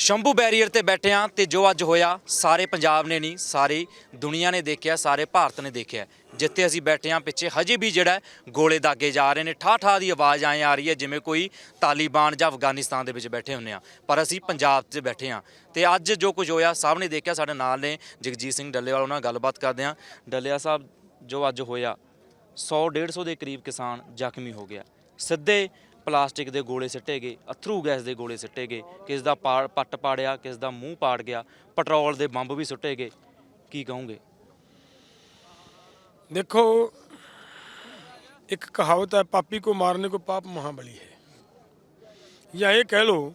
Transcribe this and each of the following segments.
Shambhu barrier ਤੇ ਬੈਠੇ ਹਾਂ ਤੇ ਜੋ ਅੱਜ ਹੋਇਆ, ਸਾਰੇ ਪੰਜਾਬ ਨੇ ਨਹੀਂ, ਸਾਰੀ ਦੁਨੀਆ ਨੇ ਦੇਖਿਆ, ਸਾਰੇ ਭਾਰਤ ਨੇ ਦੇਖਿਆ। ਜਿੱਥੇ ਅਸੀਂ ਬੈਠੇ ਹਾਂ, ਪਿੱਛੇ ਹਜੇ ਵੀ ਜਿਹੜਾ ਗੋਲੇ ਦਾਗੇ ਜਾ ਰਹੇ ਨੇ ਠਾ ਠਾ ਦੀ ਆਵਾਜ਼ ਆਏ ਆ ਰਹੀ ਹੈ, ਜਿਵੇਂ ਕੋਈ ਤਾਲਿਬਾਨ ਜਾਂ ਅਫਗਾਨਿਸਤਾਨ ਦੇ ਵਿੱਚ ਬੈਠੇ ਹੁੰਨੇ ਆ ਪਰ ਅਸੀਂ ਪੰਜਾਬ 'ਚ ਬੈਠੇ ਹਾਂ। ਤੇ ਅੱਜ ਜੋ ਕੁਝ ਹੋਇਆ, ਸਭ ਨੇ ਦੇਖਿਆ, ਸਾਡੇ ਨਾਲ ਨੇ ਜਗਜੀਤ ਸਿੰਘ ਡੱਲੇਵਾਲ, ਉਹਨਾਂ ਨਾਲ ਗੱਲਬਾਤ ਕਰਦੇ ਹਾਂ। ਡੱਲੇਆ ਸਾਹਿਬ, ਜੋ ਅੱਜ ਹੋਇਆ 100 150 ਦੇ ਕਰੀਬ ਕਿਸਾਨ ਜ਼ਖਮੀ ਹੋ ਗਿਆ। ਸਿੱਧੇ ਪਲਾਸਟਿਕ ਦੇ ਗੋਲੇ ਸਿੱਟੇ ਗਏ ਅਥਰੂ ਗੈਸ ਦੇ ਗੋਲੇ ਸਿੱਟੇ ਗਏ ਕਿਸ ਦਾ ਪਾੜ- ਪੱਟ ਪਾੜਿਆ ਕਿਸ ਦਾ ਮੂੰਹ ਪਾੜ ਗਿਆ ਪੈਟਰੋਲ ਦੇ ਬੰਬ ਵੀ ਸੁੱਟੇ ਗਏ ਕੀ ਕਹੋਗੇ देखो एक कहावत है पापी को मारने को पाप महाबली ਹੈ ਜਾਂ ਇਹ ਕਹਿ ਲਓ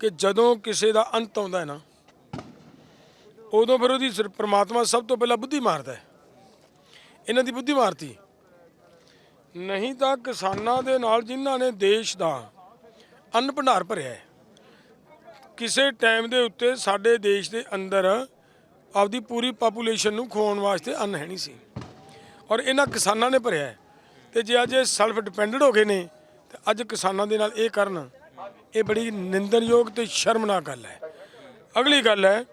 ਕਿ ਜਦੋਂ ਕਿਸੇ ਦਾ ਅੰਤ ਆਉਂਦਾ ਹੈ ਨਾ ਉਦੋਂ ਫਿਰ ਉਹਦੀ ਸਿਰ- ਪ੍ਰਮਾਤਮਾ ਸਭ ਤੋਂ ਪਹਿਲਾਂ ਬੁੱਧੀ ਮਾਰਦਾ ਹੈ ਇਹਨਾਂ ਦੀ ਬੁੱਧੀ ਮਾਰਤੀ ਨਹੀਂ ਤਾਂ ਕਿਸਾਨਾਂ ਦੇ ਨਾਲ ਜਿਨ੍ਹਾਂ ਨੇ ਦੇਸ਼ ਦਾ ਅੰਨ ਭੰਡਾਰ ਭਰਿਆ ਹੈ, ਕਿਸੇ ਟਾਈਮ ਦੇ ਉੱਤੇ ਸਾਡੇ ਦੇਸ਼ ਦੇ ਅੰਦਰ ਆਪਦੀ ਪੂਰੀ ਪਾਪੂਲੇਸ਼ਨ ਨੂੰ ਖਵਾਉਣ ਵਾਸਤੇ ਅੰਨ ਹੈ ਨਹੀਂ ਸੀ ਔਰ ਇਹਨਾਂ ਕਿਸਾਨਾਂ ਨੇ ਭਰਿਆ ਹੈ। ਤੇ ਜੇ ਅੱਜ ਇਹ ਸੈਲਫ ਡਿਪੈਂਡੈਂਟ ਹੋ ਗਏ ਨੇ, ਤੇ ਅੱਜ ਕਿਸਾਨਾਂ ਦੇ ਨਾਲ ਇਹ ਕਰਨ, ਇਹ ਬੜੀ ਨਿੰਦਨਯੋਗ ਤੇ ਸ਼ਰਮਨਾਕ ਗੱਲ ਹੈ ਅਗਲੀ ਗੱਲ ਹੈ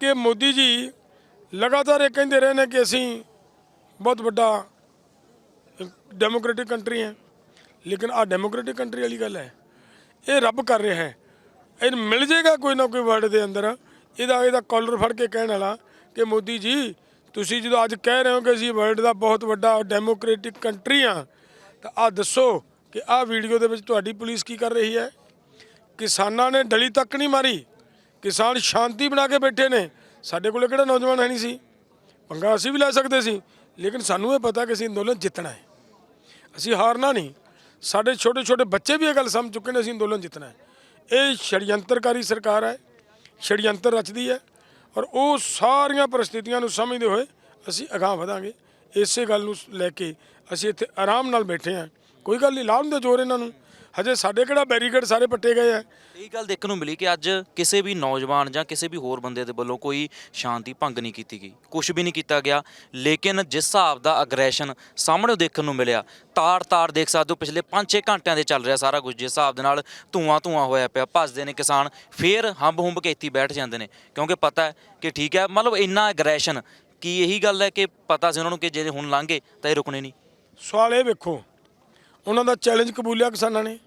ਕਿ ਮੋਦੀ ਜੀ ਲਗਾਤਾਰ ਇਹ ਕਹਿੰਦੇ ਰਹੇ ਨੇ ਕਿ ਅਸੀਂ ਬਹੁਤ ਵੱਡਾ ਡੈਮੋਕ੍ਰੈਟਿਕ ਕੰਟਰੀ ਹੈ ਲੇਕਿਨ ਆ ਡੈਮੋਕ੍ਰੈਟਿਕ ਕੰਟਰੀ ਵਾਲੀ ਗੱਲ ਹੈ ਇਹ ਰੱਬ ਕਰ ਰਿਹਾ ਹੈ ਇਹ ਮਿਲ ਜਾਏਗਾ ਕੋਈ ਨਾ ਕੋਈ ਵਰਡ ਦੇ ਅੰਦਰ ਇਹਦਾ ਇਹਦਾ ਕਾਲਰ ਫੜ ਕੇ ਕਹਿਣ ਵਾਲਾ ਕਿ ਮੋਦੀ ਜੀ ਤੁਸੀਂ ਜਦੋਂ ਅੱਜ ਕਹਿ ਰਹੇ ਹੋ ਕਿ ਅਸੀਂ ਵਰਲਡ ਦਾ ਬਹੁਤ ਵੱਡਾ ਡੈਮੋਕ੍ਰੈਟਿਕ ਕੰਟਰੀ ਆ ਤਾਂ ਆ ਦੱਸੋ ਕਿ ਆ ਵੀਡੀਓ ਦੇ ਵਿੱਚ ਤੁਹਾਡੀ ਪੁਲਿਸ ਕੀ ਕਰ ਰਹੀ ਹੈ ਕਿਸਾਨਾਂ ਨੇ ਡਲੀ ਤੱਕ ਨਹੀਂ ਮਾਰੀ ਕਿਸਾਨ ਸ਼ਾਂਤੀ ਬਣਾ ਕੇ ਬੈਠੇ ਨੇ ਸਾਡੇ ਕੋਲ ਕਿਹੜਾ ਨੌਜਵਾਨ ਹੈ ਨਹੀਂ ਸੀ ਪੰਗਾ ਅਸੀਂ ਵੀ ਲੈ ਸਕਦੇ ਸੀ ਲੇਕਿਨ ਸਾਨੂੰ ਇਹ ਪਤਾ ਕਿ ਅਸੀਂ ਅੰਦੋਲਨ ਜਿੱਤਣਾ ਹੈ ਅਸੀਂ ਹਾਰਨਾ ਨਹੀਂ। ਸਾਡੇ ਛੋਟੇ ਛੋਟੇ ਬੱਚੇ ਵੀ ਇਹ ਗੱਲ ਸਮਝ ਚੁੱਕੇ ਨੇ, ਅਸੀਂ ਅੰਦੋਲਨ ਜਿੱਤਣਾ ਹੈ। ਇਹ ਛੜਯੰਤਰਕਾਰੀ ਸਰਕਾਰ ਹੈ ਛੜਯੰਤਰ ਰਚਦੀ ਹੈ ਔਰ ਉਹ ਸਾਰੀਆਂ ਪਰਿਸਥਿਤੀਆਂ ਨੂੰ ਸਮਝਦੇ ਹੋਏ ਅਸੀਂ ਅਗਾਂਹ ਵਧਾਂਗੇ। ਇਸੇ ਗੱਲ ਨੂੰ ਲੈ ਕੇ ਅਸੀਂ ਇੱਥੇ ਆਰਾਮ ਨਾਲ ਬੈਠੇ ਹਾਂ। ਕੋਈ ਗੱਲ ਨਹੀਂ, ਲਾਉਣ ਦੇ ਜ਼ੋਰ ਇਹਨਾਂ ਨੂੰ। ਹਜੇ ਸਾਡੇ ਕਿਹੜਾ ਬੈਰੀਕੇਡ ਸਾਰੇ ਪੱਟੇ ਗਏ ਆ? ਇਹ ਗੱਲ ਦੇਖਣ ਨੂੰ ਮਿਲੀ ਕਿ ਅੱਜ ਕਿਸੇ ਵੀ ਨੌਜਵਾਨ ਜਾਂ ਕਿਸੇ ਵੀ ਹੋਰ ਬੰਦੇ ਦੇ ਵੱਲੋਂ ਕੋਈ ਸ਼ਾਂਤੀ ਭੰਗ ਨਹੀਂ ਕੀਤੀ ਗਈ। ਕੁਝ ਵੀ ਨਹੀਂ ਕੀਤਾ ਗਿਆ ਲੇਕਿਨ ਜਿਸ ਹਿਸਾਬ ਦਾ ਅਗਰੈਸ਼ਨ ਸਾਹਮਣੇ ਦੇਖਣ ਨੂੰ ਮਿਲਿਆ ਤਾੜ-ਤਾੜ ਦੇਖ ਸਕਦੇ ਹੋ ਪਿਛਲੇ 5-6 ਘੰਟਿਆਂ ਦੇ ਚੱਲ ਰਿਹਾ ਸਾਰਾ ਕੁਝ ਜਿਸ ਹਿਸਾਬ ਦੇ ਨਾਲ ਧੂਆਂ ਧੂਆਂ ਹੋਇਆ ਪਿਆ ਭੱਜਦੇ ਨੇ ਕਿਸਾਨ ਫੇਰ ਹੰਬ ਹੁੰਬ ਕੇ ਇੱਥੇ ਬੈਠ ਜਾਂਦੇ ਨੇ ਕਿਉਂਕਿ ਪਤਾ ਹੈ ਕਿ ਠੀਕ ਹੈ ਮਤਲਬ ਇੰਨਾ ਅਗਰੈਸ਼ਨ ਕੀ ਇਹੀ ਗੱਲ ਹੈ ਕਿ ਪਤਾ ਸੀ ਉਹਨਾਂ ਨੂੰ ਕਿ ਜੇ ਹੁਣ ਲੰਘੇ ਤਾਂ ਇਹ ਰੁਕਣੇ ਨਹੀਂ। ਸਵਾਲ ਇਹ ਵੇਖੋ ਉਹਨਾਂ ਦਾ ਚੈਲੰਜ ਕਬੂਲਿਆ ਕਿਸਾਨਾਂ ਨੇ।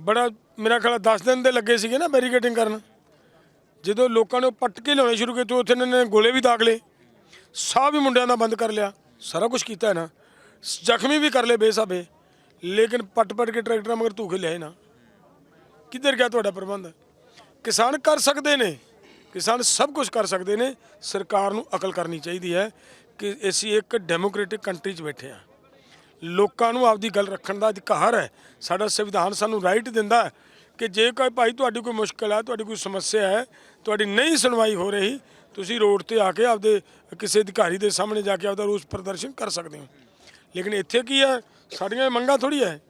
ਬੜਾ ਮੇਰਾ ਖਿਆਲ 10 ਦਿਨ ਦੇ ਲੱਗੇ ਸੀਗੇ ਨਾ ਬੈਰੀਕੇਟਿੰਗ ਕਰਨ। ਜਦੋਂ ਲੋਕਾਂ ਨੇ ਪੱਟ ਕੇ ਲਿਆਉਣੇ ਸ਼ੁਰੂ ਕੀਤੇ, ਉੱਥੇ ਇਹਨਾਂ ਨੇ ਗੋਲੇ ਵੀ ਦਾਗ ਲਏ। ਸਾਹ ਵੀ ਮੁੰਡਿਆਂ ਦਾ ਬੰਦ ਕਰ ਲਿਆ। ਸਾਰਾ ਕੁਝ ਕੀਤਾ ਹੈ ਨਾ ਜ਼ਖਮੀ ਵੀ ਕਰ ਲਏ ਬੇਸਾਬੇ। ਲੇਕਿਨ ਪੱਟ ਪੱਟ ਕੇ ਟਰੈਕਟਰਾਂ ਮਗਰ ਧੂਖੇ ਲਿਆਏ ਨਾ। ਕਿੱਧਰ ਗਿਆ ਤੁਹਾਡਾ ਪ੍ਰਬੰਧ? ਕਿਸਾਨ ਕਰ ਸਕਦੇ ਨੇ। ਕਿਸਾਨ ਸਭ ਕੁਝ ਕਰ ਸਕਦੇ ਨੇ। ਸਰਕਾਰ ਨੂੰ ਅਕਲ ਕਰਨੀ ਚਾਹੀਦੀ ਹੈ ਕਿ ਅਸੀਂ ਇੱਕ ਡੈਮੋਕ੍ਰੈਟਿਕ ਕੰਟਰੀ 'ਚ ਬੈਠੇ ਹਾਂ। ਲੋਕਾਂ ਨੂੰ ਆਪਦੀ ਗੱਲ ਰੱਖਣ ਦਾ ਅਧਿਕਾਰ ਹੈ। ਸਾਡਾ ਸੰਵਿਧਾਨ ਸਾਨੂੰ ਰਾਈਟ ਦਿੰਦਾ ਹੈ ਕਿ ਜੇ ਕੋਈ ਭਾਈ ਤੁਹਾਡੀ ਕੋਈ ਮੁਸ਼ਕਲ ਹੈ, ਤੁਹਾਡੀ ਕੋਈ ਸਮੱਸਿਆ ਹੈ, ਤੁਹਾਡੀ ਨਹੀਂ ਸੁਣਵਾਈ ਹੋ ਰਹੀ, ਤੁਸੀਂ ਰੋਡ ਤੇ ਆ ਕੇ ਆਪਦੇ ਕਿਸੇ ਅਧਿਕਾਰੀ ਦੇ ਸਾਹਮਣੇ ਜਾ ਕੇ ਆਪਦਾ ਰੋਸ ਪ੍ਰਦਰਸ਼ਨ ਕਰ ਸਕਦੇ ਹੋ। ਲੇਕਿਨ ਇੱਥੇ ਕੀ ਹੈ, ਸਾਡੀਆਂ ਇਹ ਮੰਗਾਂ ਥੋੜੀ ਹੈ।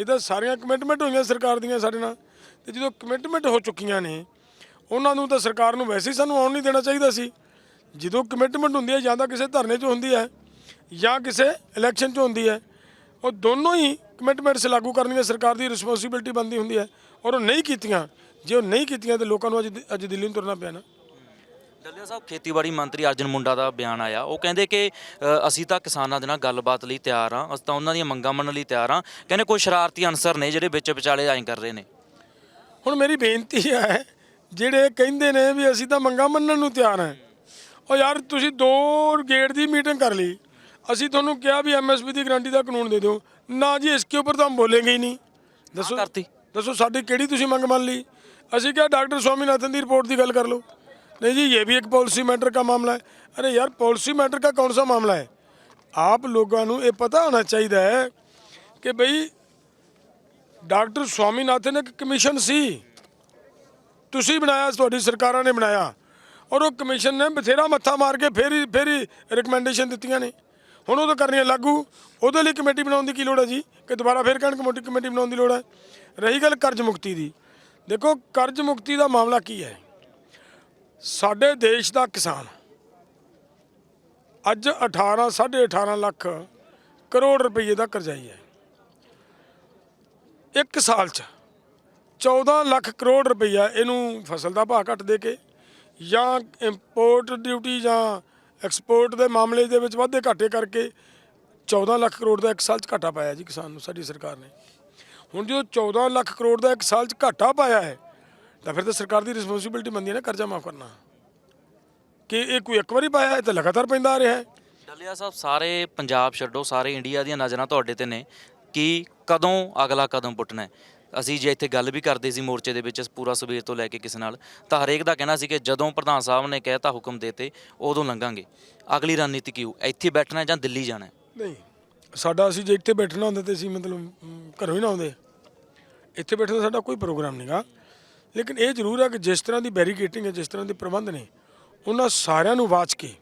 ਇਹ ਤਾਂ ਸਾਰੀਆਂ ਕਮਿਟਮੈਂਟ ਹੋਈਆਂ ਸਰਕਾਰ ਦੀਆਂ ਸਾਡੇ ਨਾਲ। ਤੇ ਜਦੋਂ ਕਮਿਟਮੈਂਟ ਹੋ ਚੁੱਕੀਆਂ ਨੇ, ਉਹਨਾਂ ਨੂੰ ਤਾਂ ਸਰਕਾਰ ਨੂੰ ਵੈਸੇ ਹੀ ਸਾਨੂੰ ਆਉਣ ਨਹੀਂ ਦੇਣਾ ਚਾਹੀਦਾ ਸੀ। ਜਦੋਂ ਕਮਿਟਮੈਂਟ ਹੁੰਦੀ ਹੈ, ਜਾਂ ਤਾਂ ਕਿਸੇ ਧਰਨੇ 'ਚ ਹੁੰਦੀ ਹੈ, ਜਾਂ ਕਿਸੇ ਇਲੈਕਸ਼ਨ 'ਚ ਹੁੰਦੀ ਹੈ ਉਹ ਦੋਨੋਂ ਹੀ ਕਮਿਟਮੈਂਟਸ ਲਾਗੂ ਕਰਨੀਆਂ ਸਰਕਾਰ ਦੀ ਰਿਸਪੌਂਸਿਬਿਲਟੀ ਬਣਦੀ ਹੁੰਦੀ ਹੈ ਔਰ ਉਹ ਨਹੀਂ ਕੀਤੀਆਂ ਜੇ ਉਹ ਨਹੀਂ ਕੀਤੀਆਂ ਤੇ ਲੋਕਾਂ ਨੂੰ ਅੱਜ ਅੱਜ ਦਿੱਲੀ ਨੂੰ ਤੁਰਨਾ ਪਿਆ ਨਾ। ਡੱਲਿਆ ਸਾਹਿਬ ਖੇਤੀਬਾੜੀ ਮੰਤਰੀ ਅਰਜਨ ਮੁੰਡਾ ਦਾ ਬਿਆਨ ਆਇਆ। ਉਹ ਕਹਿੰਦੇ ਕਿ ਅਸੀਂ ਤਾਂ ਕਿਸਾਨਾਂ ਦੇ ਨਾਲ ਗੱਲਬਾਤ ਲਈ ਤਿਆਰ ਹਾਂ ਅਸੀਂ ਤਾਂ ਉਹਨਾਂ ਦੀਆਂ ਮੰਗਾਂ ਮੰਨਣ ਲਈ ਤਿਆਰ ਹਾਂ। ਕਹਿੰਦੇ ਕੋਈ ਸ਼ਰਾਰਤੀ ਅਨਸਰ ਨੇ ਜਿਹੜੇ ਵਿੱਚ ਵਿਚਾਲੇ ਐਂ ਕਰ ਰਹੇ ਨੇ। ਹੁਣ ਮੇਰੀ ਬੇਨਤੀ ਹੈ ਜਿਹੜੇ ਕਹਿੰਦੇ ਨੇ ਵੀ ਅਸੀਂ ਤਾਂ ਮੰਗਾਂ ਮੰਨਣ ਨੂੰ ਤਿਆਰ ਹਾਂ। ਉਹ ਯਾਰ ਤੁਸੀਂ ਦੋ ਗੇਟ ਦੀ ਮੀਟਿੰਗ ਕਰ ਲਈ। ਅਸੀਂ ਤੁਹਾਨੂੰ ਕਿਹਾ ਵੀ ਐਮਐਸਪੀ ਦੀ ਗਰੰਟੀ ਦਾ ਕਾਨੂੰਨ ਦੇ ਦਿਓ। ਨਾ ਜੀ ਇਸ ਕੇ ਉੱਪਰ ਤਾਂ ਹਮ ਹੀ ਨਹੀਂ। ਦੱਸੋ ਕਰਤੀ ਦੱਸੋ ਸਾਡੀ ਕਿਹੜੀ ਤੁਸੀਂ ਮੰਗ ਮੰਨ ਲਈ? ਅਸੀਂ ਕਿਹਾ ਡਾਕਟਰ ਸਵਾਮੀਨਾਥਨ ਦੀ ਰਿਪੋਰਟ ਦੀ ਗੱਲ ਕਰ ਲਓ। ਨਹੀਂ ਜੀ ਇਹ ਵੀ ਇੱਕ पॉलिसी ਮੈਟਰ का ਮਾਮਲਾ ਹੈ। ਅਰੇ ਯਾਰ पॉलिसी ਮੈਟਰ का ਕੌਣ ਸਾ ਮਾਮਲਾ ਹੈ? ਆਪ ਲੋਕਾਂ ਨੂੰ ਇਹ ਪਤਾ ਹੋਣਾ ਚਾਹੀਦਾ ਹੈ ਕਿ ਭਈ ਡਾਕਟਰ ਸਵਾਮੀਨਾਥਨ ਇੱਕ ਕਮਿਸ਼ਨ ਸੀ। ਤੁਸੀਂ ਬਣਾਇਆ ਤੁਹਾਡੀ ਸਰਕਾਰਾਂ ਨੇ ਬਣਾਇਆ। ਔਰ ਉਹ ਕਮਿਸ਼ਨ ਨੇ ਬਥੇਰਾ ਮੱਥਾ ਮਾਰ ਕੇ ਫੇਰ ਫੇਰ ਰਿਕਮੈਂਡੇਸ਼ਨ ਦਿੱਤੀਆਂ ਨੇ। ਹੁਣ ਉਹ ਤਾਂ ਕਰਨੀ ਹੈ ਲਾਗੂ। ਉਹਦੇ ਲਈ ਕਮੇਟੀ ਬਣਾਉਣ ਦੀ ਕੀ ਲੋੜ ਹੈ ਜੀ? ਕਿ ਦੁਬਾਰਾ ਫੇਰ ਕਹਿਣ ਕਮੇਟੀ ਕਮੇਟੀ ਬਣਾਉਣ ਦੀ ਲੋੜ ਹੈ ਰਹੀ ਗੱਲ ਕਰਜ਼ ਮੁਕਤੀ ਦੀ। ਦੇਖੋ, ਕਰਜ਼ ਮੁਕਤੀ ਦਾ ਮਾਮਲਾ ਕੀ ਹੈ? ਸਾਡੇ ਦੇਸ਼ ਦਾ ਕਿਸਾਨ ਅੱਜ 18 18.5 ਲੱਖ ਕਰੋੜ ਰੁਪਏ ਦਾ ਕਰਜ਼ਾਈ ਹੈ ਇੱਕ ਸਾਲ 'ਚ 14 ਲੱਖ ਕਰੋੜ ਰੁਪਈਆ ਇਹਨੂੰ ਫਸਲ ਦਾ ਭਾਅ ਘੱਟ ਦੇ ਕੇ ਜਾਂ ਇੰਪੋਰਟ ਡਿਊਟੀ ਜਾਂ ਐਕਸਪੋਰਟ ਦੇ ਮਾਮਲੇ ਦੇ ਵਿੱਚ ਵਾਧੇ ਘਾਟੇ ਕਰਕੇ 14 ਲੱਖ ਕਰੋੜ ਦਾ ਇੱਕ ਸਾਲ 'ਚ ਘਾਟਾ ਪਾਇਆ ਜੀ ਕਿਸਾਨ ਨੂੰ, ਸਾਡੀ ਸਰਕਾਰ ਨੇ। ਹੁਣ ਜੋ 14 ਲੱਖ ਕਰੋੜ ਦਾ ਇੱਕ ਸਾਲ 'ਚ ਘਾਟਾ ਪਾਇਆ ਹੈ, ਤਾਂ ਫਿਰ ਤਾਂ ਸਰਕਾਰ ਦੀ ਰਿਸਪੌਂਸਿਬਿਲਟੀ ਬਣਦੀ ਹੈ ਨਾ ਕਰਜ਼ਾ ਮਾਫ ਕਰਨਾ। ਕਿ ਇਹ ਕੋਈ ਇੱਕ ਵਾਰੀ ਪਾਇਆ ਹੈ ਤਾਂ ਲਗਾਤਾਰ ਪੈਂਦਾ ਆ ਰਿਹਾ ਹੈ। ਡੱਲਿਆ ਸਾਹਿਬ, ਸਾਰੇ ਪੰਜਾਬ ਛੱਡੋ, ਸਾਰੇ ਇੰਡੀਆ ਦੀਆਂ ਨਜ਼ਰਾਂ ਤੁਹਾਡੇ ਤੇ ਨੇ ਕਿ ਕਦੋਂ ਅਗਲਾ ਕਦਮ ਪੁੱਟਣਾ ਹੈ? ਅਸੀਂ ਜੇ ਇੱਥੇ ਗੱਲ ਵੀ ਕਰਦੇ ਸੀ ਮੋਰਚੇ ਦੇ ਵਿੱਚ ਪੂਰਾ ਸਵੇਰ ਤੋਂ ਲੈ ਕੇ ਕਿਸੇ ਨਾਲ ਤਾਂ ਹਰੇਕ ਦਾ ਕਹਿਣਾ ਸੀ ਕਿ ਜਦੋਂ ਪ੍ਰਧਾਨ ਸਾਹਿਬ ਨੇ ਕਹਿਤਾ ਹੁਕਮ ਦੇਤੇ ਉਦੋਂ ਲੰਘਾਂਗੇ। ਅਗਲੀ ਰਣਨੀਤੀ ਕੀ ਹੋ ਇੱਥੇ ਬੈਠਣਾ ਜਾਂ ਦਿੱਲੀ ਜਾਣਾ ਹੈ? ਨਹੀਂ ਸਾਡਾ ਅਸੀਂ ਜੇ ਇੱਥੇ ਬੈਠਣਾ ਹੁੰਦਾ ਤੇ ਅਸੀਂ ਮਤਲਬ ਅਮ, ਘਰੋਂ ਹੀ ਨਾ ਆਉਂਦੇ। ਇੱਥੇ ਬੈਠਣ ਦਾ ਸਾਡਾ ਕੋਈ ਪ੍ਰੋਗਰਾਮ ਨਹੀਂਗਾ ਲੇਕਿਨ ਇਹ ਜ਼ਰੂਰ ਹੈ ਕਿ ਜਿਸ ਤਰ੍ਹਾਂ ਦੀ ਬੈਰੀਕੇਟਿੰਗ ਹੈ ਜਿਸ ਤਰ੍ਹਾਂ ਦੇ ਪ੍ਰਬੰਧ ਨੇ ਉਹਨਾਂ ਸਾਰਿਆਂ ਨੂੰ ਵਾਚ ਕੇ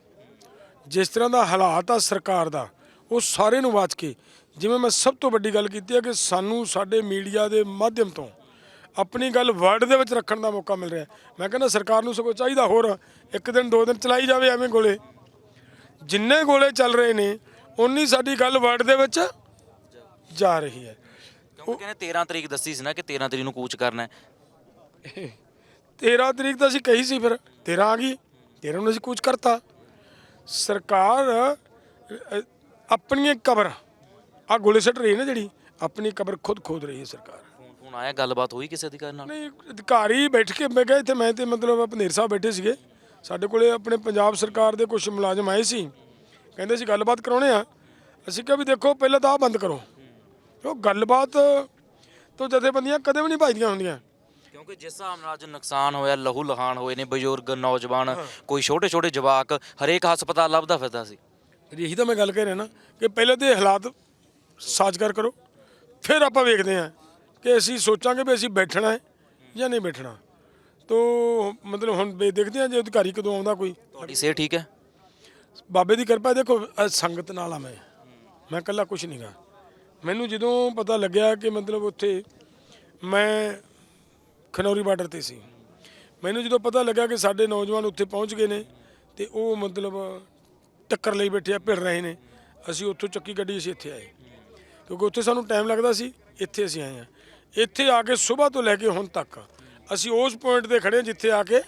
ਜਿਸ ਤਰ੍ਹਾਂ ਦਾ ਹਾਲਾਤ ਆ ਸਰਕਾਰ ਦਾ ਉਹ ਸਾਰੇ ਨੂੰ ਵਾਚ ਕੇ ਜਿਵੇਂ ਮੈਂ ਸਭ ਤੋਂ ਵੱਡੀ ਗੱਲ ਕੀਤੀ ਹੈ ਕਿ ਸਾਨੂੰ ਸਾਡੇ ਮੀਡੀਆ ਦੇ ਮਾਧਿਅਮ ਤੋਂ ਆਪਣੀ ਗੱਲ ਵਰਡ ਦੇ ਵਿੱਚ ਰੱਖਣ ਦਾ ਮੌਕਾ ਮਿਲ ਰਿਹਾ। ਮੈਂ ਕਹਿੰਦਾ ਸਰਕਾਰ ਨੂੰ ਸਗੋਂ ਚਾਹੀਦਾ ਹੋਰ ਇੱਕ ਦਿਨ ਦੋ ਦਿਨ ਚਲਾਈ ਜਾਵੇ ਐਵੇਂ ਗੋਲੇ। ਜਿੰਨੇ ਗੋਲੇ ਚੱਲ ਰਹੇ ਨੇ ਉਨੀ ਸਾਡੀ ਗੱਲ ਵਰਡ ਦੇ ਵਿੱਚ ਜਾ ਰਹੀ ਹੈ। ਕਿਉਂਕਿ ਕਹਿੰਦੇ 13 ਤਰੀਕ ਦੱਸੀ ਸੀ ਨਾ ਕਿ 13 ਤਰੀਕ ਨੂੰ ਕੂਚ ਕਰਨਾ ਹੈ। 13 ਤਰੀਕ ਤਾਂ ਅਸੀਂ ਕਹੀ ਸੀ ਫਿਰ 13 ਆ ਗਈ 13 ਨੂੰ ਅਸੀਂ ਕੁਝ ਕਰਤਾ। ਸਰਕਾਰ ਅ, ਆਪਣੀ ਕਬਰ ਆ ਗੋਲੇ ਸੱਟ ਰਹੀ ਹੈ ਨਾ ਜਿਹੜੀ ਆਪਣੀ ਕਬਰ ਖੁਦ ਖੋਦ ਰਹੀ ਹੈ ਸਰਕਾਰ। ਫੋਨ ਫੋਨ ਆਇਆ ਗੱਲਬਾਤ ਹੋਈ ਕਿਸੇ ਅਧਿਕਾਰੀ ਨਾਲ? ਨਹੀਂ ਅਧਿਕਾਰੀ ਬੈਠ ਕੇ ਮੈਂ ਕਿਹਾ ਇੱਥੇ ਮੈਂ ਤੇ ਮਤਲਬ ਭਨੇਰ ਸਾਹਿਬ ਬੈਠੇ ਸੀਗੇ। ਸਾਡੇ ਕੋਲੇ ਆਪਣੇ ਪੰਜਾਬ ਸਰਕਾਰ ਦੇ ਕੁਝ ਮੁਲਾਜ਼ਮ ਆਏ ਸੀ। ਕਹਿੰਦੇ ਸੀ ਗੱਲਬਾਤ ਕਰਾਉਣੇ ਆ। ਅਸੀਂ ਕਿਹਾ ਵੀ ਦੇਖੋ ਪਹਿਲਾਂ ਤਾਂ ਆ ਬੰਦ ਕਰੋ। ਉਹ ਗੱਲਬਾਤ ਤੋਂ ਜਥੇਬੰਦੀਆਂ ਕਦੇ ਵੀ ਨਹੀਂ ਭਜਦੀਆਂ ਹੁੰਦੀਆਂ। ਕਿਉਂਕਿ ਜਿਸ ਹਿਸਾਬ ਨਾਲ ਅੱਜ ਨੁਕਸਾਨ ਹੋਇਆ ਲਹੂ ਲਹਾਨ ਹੋਏ ਨੇ ਬਜ਼ੁਰਗ ਨੌਜਵਾਨ ਕੋਈ ਛੋਟੇ ਛੋਟੇ ਜਵਾਕ ਹਰੇਕ ਹਸਪਤਾਲ ਲੱਭਦਾ ਫਿਰਦਾ ਸੀ। ਇਹੀ ਤਾਂ ਮੈਂ ਗੱਲ ਕਹਿ ਰਿਹਾ ਨਾ ਕਿ ਪਹਿਲਾਂ ਤੇ ਹਾਲਾਤ ਸਾਜ਼ਗਰ ਕਰੋ। ਫਿਰ ਆਪਾਂ ਵੇਖਦੇ ਹਾਂ ਕਿ ਅਸੀਂ ਸੋਚਾਂਗੇ ਵੀ ਅਸੀਂ ਬੈਠਣਾ ਹੈ ਜਾਂ ਨਹੀਂ ਬੈਠਣਾ। ਤੋ ਮਤਲਬ ਹੁਣ ਵੇ- ਦੇਖਦੇ ਹਾਂ ਜੇ ਅਧਿਕਾਰੀ ਕਦੋਂ ਆਉਂਦਾ ਕੋਈ। ਤੁਹਾਡੀ ਸਿਹਤ ਠੀਕ ਹੈ? ਬਾਬੇ ਦੀ ਕਿਰਪਾ ਦੇਖੋ ਅੱਜ ਸੰਗਤ ਨਾਲ ਆ ਮੈਂ। ਮੈਂ ਇਕੱਲਾ ਕੁਝ ਨਹੀਂਗਾ ਮੈਨੂੰ ਜਦੋਂ ਪਤਾ ਲੱਗਿਆ ਕਿ ਮਤਲਬ ਉੱਥੇ ਮੈਂ ਖਨੌਰੀ ਬਾਰਡਰ ਤੇ ਸੀ। ਮੈਨੂੰ ਜਦੋਂ ਪਤਾ ਲੱਗਾ ਕਿ ਸਾਡੇ ਨੌਜਵਾਨ ਉੱਥੇ ਪਹੁੰਚ ਗਏ ਨੇ ਤੇ ਉਹ ਮਤਲਬ ਟੱਕਰ ਲਈ ਬੈਠੇ ਆ ਭਿੜ ਰਹੇ ਨੇ। ਅਸੀਂ ਉੱਥੋਂ ਚੱਕੀ ਗੱਡੀ ਅਸੀਂ ਇੱਥੇ ਆਏ। ਕਿਉਂਕਿ ਉੱਥੇ ਸਾਨੂੰ ਟਾਈਮ ਲੱਗਦਾ ਸੀ, ਇੱਥੇ ਅਸੀਂ ਆਏ ਹਾਂ। ਇੱਥੇ ਆ ਕੇ ਸਵੇਰ ਤੋਂ ਲੈ ਕੇ ਹੁਣ ਤੱਕ ਅਸੀਂ ਉਸ ਪੁਆਇੰਟ ਤੇ ਖੜੇ ਹਾਂ ਜਿੱਥੇ ਆ ਕੇ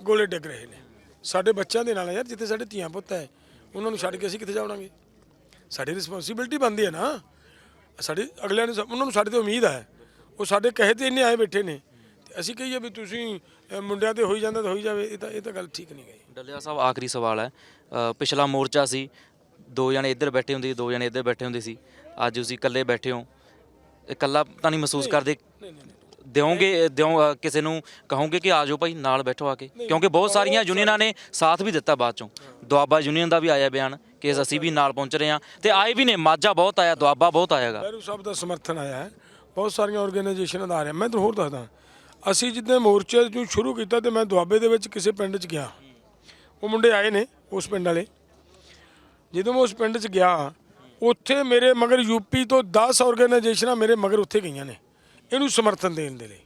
ਗੋਲੇ ਡਿੱਗ ਰਹੇ ਨੇ। ਸਾਡੇ ਬੱਚਿਆਂ ਦੇ ਨਾਲ ਯਾਰ, ਜਿੱਥੇ ਸਾਡੇ ਧੀਆਂ ਪੁੱਤ ਹੈ, ਉਹਨਾਂ ਨੂੰ ਛੱਡ ਕੇ ਅਸੀਂ ਕਿੱਥੇ ਜਾਵਾਂਗੇ ਸਾਡੀ ਰਿਸਪੌਂਸਿਬਿਲਟੀ ਬਣਦੀ ਹੈ ਨਾ। ਸਾਡੀ ਅਗਲਿਆਂ ਨੂੰ ਉਹਨਾਂ ਨੂੰ ਸਾਡੇ ਤੇ ਉਮੀਦ ਹੈ। ਉਹ ਸਾਡੇ ਕਹੇ ਤੇ ਇੰਨੇ ਆਏ ਬੈਠੇ ਨੇ। ਤੇ ਅਸੀਂ ਕਹੀਏ ਵੀ ਤੁਸੀਂ ਮੁੰਡਿਆਂ ਤੇ ਹੋਈ ਜਾਂਦਾ ਤਾਂ ਹੋਈ ਜਾਵੇ, ਇਹ ਤਾਂ ਇਹ ਤਾਂ ਗੱਲ ਠੀਕ ਨਹੀਂ ਗਈ। ਡੱਲਿਆ ਸਾਹਿਬ, ਆਖਰੀ ਸਵਾਲ ਹੈ। ਪਿਛਲਾ ਮੋਰਚਾ ਸੀ। ਦੋ ਜਣੇ ਇੱਧਰ ਬੈਠੇ ਹੁੰਦੇ ਸੀ, ਦੋ ਜਣੇ ਇੱਧਰ ਬੈਠੇ ਹੁੰਦੇ ਸੀ। ਅੱਜ ਤੁਸੀਂ ਇਕੱਲੇ ਬੈਠੇ ਹੋ ਇਕੱਲਾ ਤਾਂ ਨਹੀਂ ਮਹਿਸੂਸ ਕਰਦੇ? ਦਿਓਗੇ ਦਿਓ ਕਿਸੇ ਨੂੰ ਕਹੋਗੇ ਕਿ ਆ ਜਾਓ ਭਾਈ ਨਾਲ ਬੈਠੋ ਆ ਕੇ। ਕਿਉਂਕਿ ਬਹੁਤ ਸਾਰੀਆਂ ਯੂਨੀਅਨਾਂ ਨੇ ਸਾਥ ਵੀ ਦਿੱਤਾ ਬਾਅਦ ਚੋਂ। ਦੁਆਬਾ ਯੂਨੀਅਨ ਦਾ ਵੀ ਆਇਆ ਬਿਆਨ ਕਿ ਅਸੀਂ ਵੀ ਨਾਲ ਪਹੁੰਚ ਰਹੇ ਹਾਂ। ਤੇ ਆਏ ਵੀ ਨੇ ਮਾਝਾ ਬਹੁਤ ਆਇਆ ਦੁਆਬਾ ਬਹੁਤ ਆਇਆਗਾ ਬੈਰੂ ਸਾਹਿਬ ਦਾ ਸਮਰਥਨ ਆਇਆ ਹੈ। ਬਹੁਤ ਸਾਰੀਆਂ ਆਰਗੇਨਾਈਜੇਸ਼ਨਾਂ ਦਾ ਆ ਰਿਹਾ। ਮੈਂ ਤੁਹਾਨੂੰ ਹੋਰ ਦੱਸਦਾ ਅਸੀਂ ਜਿੱਦਾਂ ਮੋਰਚੇ ਨੂੰ ਸ਼ੁਰੂ ਕੀਤਾ ਤੇ ਮੈਂ ਦੁਆਬੇ ਦੇ ਵਿੱਚ ਕਿਸੇ ਪਿੰਡ 'ਚ ਗਿਆ। ਉਹ ਮੁੰਡੇ ਆਏ ਨੇ ਉਸ ਪਿੰਡ ਵਾਲੇ। ਜਦੋਂ ਮੈਂ ਉਸ ਪਿੰਡ 'ਚ ਗਿਆ ਉੱਥੇ ਮੇਰੇ ਮਗਰ ਯੂਪੀ ਤੋਂ 10 ਆਰਗੇਨਾਈਜੇਸ਼ਨਾਂ ਮੇਰੇ ਮਗਰ ਉੱਥੇ ਗਈਆਂ ਨੇ। ਇਹਨੂੰ ਸਮਰਥਨ ਦੇਣ ਦੇ ਲਈ।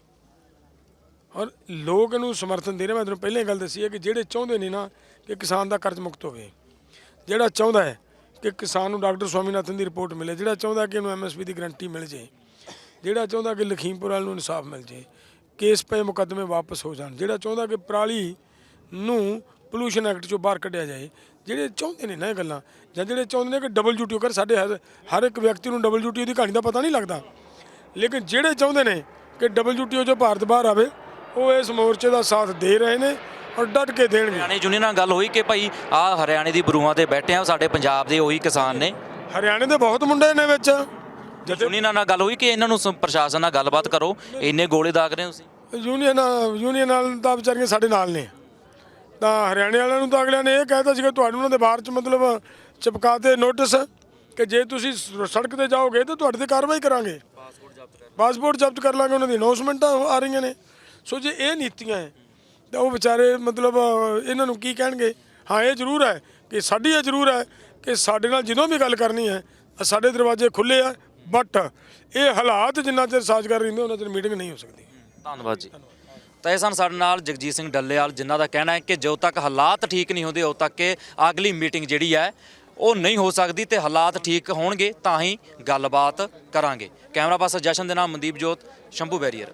ਔਰ ਲੋਕ ਇਹਨੂੰ ਸਮਰਥਨ ਦੇ ਰਹੇ। ਮੈਂ ਤੁਹਾਨੂੰ ਪਹਿਲਾਂ ਹੀ ਗੱਲ ਦੱਸੀ ਹੈ ਕਿ ਜਿਹੜੇ ਚਾਹੁੰਦੇ ਨੇ ਨਾ ਕਿ ਕਿਸਾਨ ਦਾ ਕਰਜ਼ ਮੁਕਤ ਹੋਵੇ। ਜਿਹੜਾ ਚਾਹੁੰਦਾ ਹੈ ਕਿ ਕਿਸਾਨ ਨੂੰ ਡਾਕਟਰ ਸਵਾਮੀਨਾਥਨ ਦੀ ਰਿਪੋਰਟ ਮਿਲੇ। ਜਿਹੜਾ ਚਾਹੁੰਦਾ ਕਿ ਇਹਨੂੰ ਐਮਐਸਪੀ ਦੀ ਗਰੰਟੀ ਮਿਲ ਜੇ। ਜਿਹੜਾ ਚਾਹੁੰਦਾ ਕਿ ਲਖੀਮਪੁਰ ਵਾਲ ਨੂੰ ਇਨਸਾਫ ਮਿਲ ਜੇ। ਕੇਸ ਪਏ ਮੁਕੱਦਮੇ ਵਾਪਸ ਹੋ ਜਾਣ। ਜਿਹੜਾ ਚਾਹੁੰਦਾ ਕਿ ਪਰਾਲੀ ਨੂੰ ਪੋਲੂਸ਼ਨ ਐਕਟ ਚੋਂ ਬਾਹਰ ਕੱਢਿਆ ਜਾਏ। ਜਿਹੜੇ ਚਾਹੁੰਦੇ ਨੇ ਨਾ ਇਹ ਗੱਲਾਂ ਜਾਂ ਜਿਹੜੇ ਚਾਹੁੰਦੇ ਨੇ ਕਿ ਡਬਲ ਡਿਊਟੀ ਕਰ ਸਾਡੇ ਹਰ ਹਰ ਇੱਕ ਵਿਅਕਤੀ ਨੂੰ ਡਬਲ ਡਿਊਟੀ ਦੀ ਕਹਾਣੀ ਦਾ ਪਤਾ ਨਹੀਂ ਲੱਗਦਾ। ਲੇਕਿਨ ਜਿਹੜੇ ਚਾਹੁੰਦੇ ਨੇ ਕਿ ਡਬਲ ਡਿਊਟੀ ਜੋ ਭਾਰਤ ਬਾਹਰ ਆਵੇ ਉਹ ਇਸ ਮੋਰਚੇ ਦਾ ਸਾਥ ਦੇ ਰਹੇ ਨੇ ਔਰ ਡਟ ਕੇ ਦੇਣਗੇ। ਹਰਿਆਣੇ ਯੂਨੀਅਨ ਨਾਲ ਗੱਲ ਹੋਈ ਕਿ ਭਾਈ ਆ ਹਰਿਆਣੇ ਦੀ ਬਰੂਹਾਂ ਤੇ ਬੈਠੇ ਆ ਸਾਡੇ ਪੰਜਾਬ ਦੇ ਉਹੀ ਕਿਸਾਨ ਨੇ। ਹਰਿਆਣੇ ਦੇ ਬਹੁਤ ਮੁੰਡੇ ਨੇ ਵਿੱਚ। ਯੂਨੀਅਨਾਂ ਨਾਲ ਗੱਲ ਹੋਈ ਕਿ ਇਹਨਾਂ ਨੂੰ ਸ- ਪ੍ਰਸ਼ਾਸਨ ਨਾਲ ਗੱਲਬਾਤ ਕਰੋ ਇੰਨੇ ਗੋਲੇ ਦਾਗ ਰਹੇ ਹੋ ਤੁਸੀਂ? ਯੂਨੀਅਨ ਯੂਨੀਅਨ ਨਾਲ ਤਾਂ ਵਿਚਾਰੀਆਂ ਸਾਡੇ ਨਾਲ ਨੇ। ਤਾਂ ਹਰਿਆਣੇ ਵਾਲਿਆਂ ਨੂੰ ਤਾਂ ਅਗਲਿਆਂ ਨੇ ਇਹ ਕਹਿਤਾ ਸੀਗਾ ਤੁਹਾਨੂੰ ਉਹਨਾਂ ਦੇ ਬਾਹਰ ਚ ਮਤਲਬ ਚਿਪਕਾ ਤੇ ਨੋਟਿਸ ਕਿ ਜੇ ਤੁਸੀਂ ਸ- ਸੜਕ ਤੇ ਜਾਓਗੇ ਤਾਂ ਤੁਹਾਡੇ ਤੇ ਕਾਰਵਾਈ ਕਰਾਂਗੇ। ਪਾਸਪੋਰਟ ਜ਼ਬਤ ਕਰ ਲਾਂਗੇ ਉਹਨਾਂ ਦੀ। ਅਨਾਉਂਸਮੈਂਟਾਂ ਆ ਰਹੀਆਂ ਨੇ। ਸੋ ਜੇ ਇਹ ਨੀਤੀਆਂ ਹੈ, ਤਾਂ ਉਹ ਵਿਚਾਰੇ ਮਤਲਬ ਇਹਨਾਂ ਨੂੰ ਕੀ ਕਹਿਣਗੇ? ਹਾਂ, ਇਹ ਜ਼ਰੂਰ ਹੈ ਕਿ ਸਾਡੀ ਇਹ ਜ਼ਰੂਰ ਹੈ ਕਿ ਸਾਡੇ ਨਾਲ ਜਦੋਂ ਵੀ ਗੱਲ ਕਰਨੀ ਹੈ, ਸਾਡੇ ਦਰਵਾਜ਼ੇ ਖੁੱਲੇ ਆ ਬਟ ਇਹ ਹਾਲਾਤ ਜਿੰਨਾ ਚਿਰ ਸਾਜ਼ਗਰ ਰਹਿੰਦੇ ਉਹਨਾਂ ਚਿਰ ਮੀਟਿੰਗ ਨਹੀਂ ਹੋ ਸਕਦੀ। ਧੰਨਵਾਦ ਜੀ। ਤਾਂ ਇਹ ਸਨ ਸਾਡੇ ਨਾਲ ਜਗਜੀਤ ਸਿੰਘ ਡੱਲੇਵਾਲ, ਜਿਨ੍ਹਾਂ ਦਾ ਕਹਿਣਾ ਹੈ ਕਿ ਜਦੋਂ ਤੱਕ ਹਾਲਾਤ ਠੀਕ ਨਹੀਂ ਹੁੰਦੇ, ਉਦੋਂ ਤੱਕ ਇਹ ਅਗਲੀ ਮੀਟਿੰਗ ਜਿਹੜੀ ਹੈ, ਉਹ ਨਹੀਂ ਹੋ ਸਕਦੀ ਤੇ ਹਾਲਾਤ ਠੀਕ ਹੋਣਗੇ, ਤਾਂ ਹੀ ਗੱਲਬਾਤ ਕਰਾਂਗੇ। ਕੈਮਰਾ ਪਰਸਨ ਜਸ਼ਨ ਦੇ ਨਾਲ ਮਨਦੀਪ ਜੋਤ, ਸ਼ੰਭੂ ਬੈਰੀਅਰ।